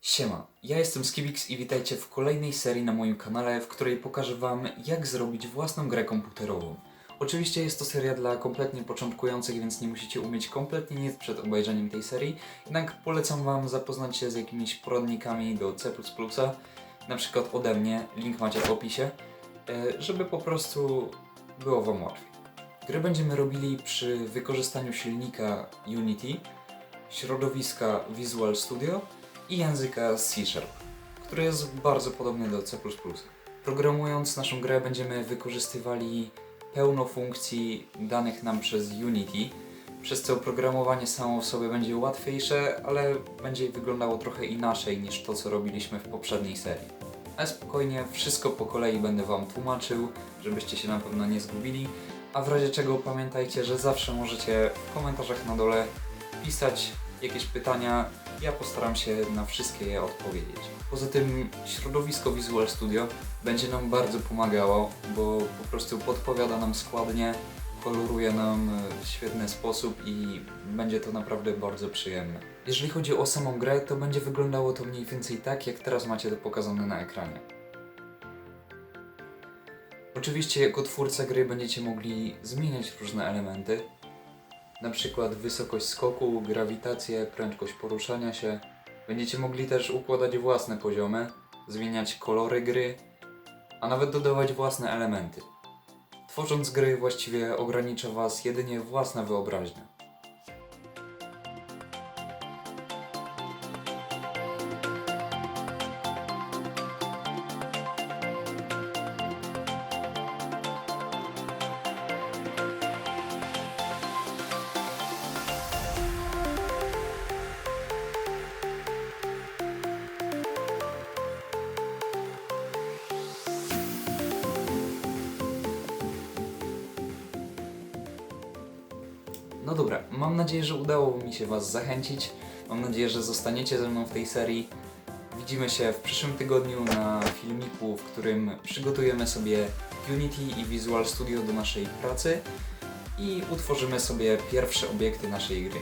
Siema, ja jestem Skibix i witajcie w kolejnej serii na moim kanale, w której pokażę Wam, jak zrobić własną grę komputerową. Oczywiście jest to seria dla kompletnie początkujących, więc nie musicie umieć kompletnie nic przed obejrzeniem tej serii, jednak polecam Wam zapoznać się z jakimiś poradnikami do C++, na przykład ode mnie, link macie w opisie, e, żeby po prostu było Wam łatwiej. Gry będziemy robili przy wykorzystaniu silnika Unity, środowiska Visual Studio i języka C Sharp, który jest bardzo podobny do C++. Programując naszą grę będziemy wykorzystywali pełno funkcji danych nam przez Unity, przez co programowanie samo w sobie będzie łatwiejsze, ale będzie wyglądało trochę inaczej niż to, co robiliśmy w poprzedniej serii. Ale spokojnie, wszystko po kolei będę Wam tłumaczył, żebyście się na pewno nie zgubili, a w razie czego pamiętajcie, że zawsze możecie w komentarzach na dole pisać jakieś pytania, ja postaram się na wszystkie je odpowiedzieć. Poza tym środowisko Visual Studio będzie nam bardzo pomagało, bo po prostu podpowiada nam składnie, koloruje nam w świetny sposób i będzie to naprawdę bardzo przyjemne. Jeżeli chodzi o samą grę, to będzie wyglądało to mniej więcej tak, jak teraz macie to pokazane na ekranie. Oczywiście jako twórca gry będziecie mogli zmieniać różne elementy, na przykład wysokość skoku, grawitację, prędkość poruszania się. Będziecie mogli też układać własne poziomy, zmieniać kolory gry, a nawet dodawać własne elementy. Tworząc gry właściwie ogranicza Was jedynie własna wyobraźnia. No dobra, mam nadzieję, że udało mi się Was zachęcić. Mam nadzieję, że zostaniecie ze mną w tej serii. Widzimy się w przyszłym tygodniu na filmiku, w którym przygotujemy sobie Unity i Visual Studio do naszej pracy i utworzymy sobie pierwsze obiekty naszej gry.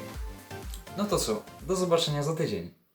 No to co, do zobaczenia za tydzień.